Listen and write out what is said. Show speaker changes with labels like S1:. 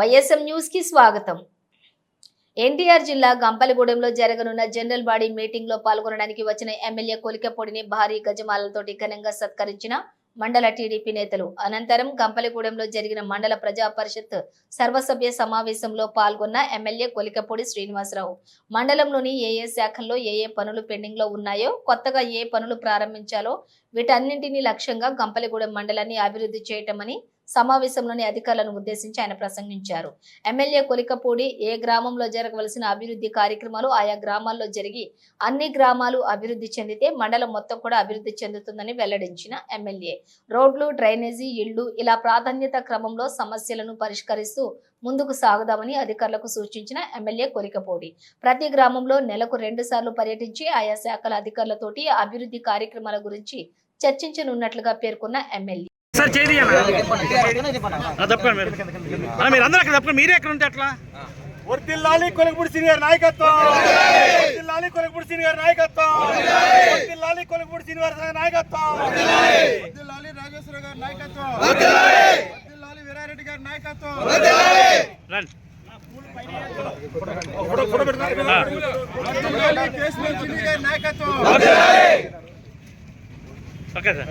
S1: YSM న్యూస్కి స్వాగతం. ఎన్టీఆర్ జిల్లా గంపలగూడెంలో జరగనున్న జనరల్ బాడీ మీటింగ్లో పాల్గొనడానికి వచ్చిన ఎమ్మెల్యే కొలికపొడిని భారీ గజమాలతోటి ఘనంగా సత్కరించిన మండల టీడీపీ నేతలు. అనంతరం గంపలగూడెంలో జరిగిన మండల ప్రజా పరిషత్ సర్వసభ్య సమావేశంలో పాల్గొన్న ఎమ్మెల్యే కొలికపూడి శ్రీనివాసరావు. మండలంలోని ఏ ఏ శాఖల్లో ఏ ఏ పనులు పెండింగ్లో ఉన్నాయో కొత్తగా ఏ పనులు ప్రారంభించాలో వీటన్నింటినీ లక్ష్యంగా గంపలగూడెం మండలాన్ని అభివృద్ధి చేయటమని సమావేశంలోని అధికారులను ఉద్దేశించి ఆయన ప్రసంగించారు. ఎమ్మెల్యే కొలికపూడి ఏ గ్రామంలో జరగవలసిన అభివృద్ధి కార్యక్రమాలు ఆయా గ్రామాల్లో జరిగి అన్ని గ్రామాలు అభివృద్ధి చెందితే మండలం మొత్తం కూడా అభివృద్ధి చెందుతుందని వెల్లడించిన ఎమ్మెల్యే. రోడ్లు డ్రైనేజీ ఇళ్ళు ఇలా ప్రాధాన్యత క్రమంలో సమస్యలను పరిష్కరిస్తూ ముందుకు సాగుదామని అధికారులకు సూచించిన ఎమ్మెల్యే కొలికపూడి ప్రతి గ్రామంలో నెలకు రెండు సార్లు పర్యటించి ఆయా శాఖల అధికారులతోటి అభివృద్ధి కార్యక్రమాల గురించి చర్చించనున్నట్లుగా పేర్కొన్న ఎమ్మెల్యే.
S2: సార్ చేయి తప్పకండి మీరు. అలా మీరు అందరూ అక్కడ తప్పకుండా మీరే ఎక్కడ ఉంటే అట్లా
S3: వర్తిల్లాలి కొలగపూడి సీనియర్ నాయకత్వం. వర్తిల్లాలి కొలగపూడి సీనియర్ నాయకత్వం. వర్తిల్లాలి కొలగపూడి సీనియర్ నాయకత్వం. వర్తిల్లాలి నాగేశ్వర గారి నాయకత్వం. వర్తిల్లాలి వీరారెడ్డి గారి నాయకత్వం.
S2: రండి.
S3: వర్తిల్లాలి కేశవ చిన్ని గారి నాయకత్వం.
S2: Okay sir.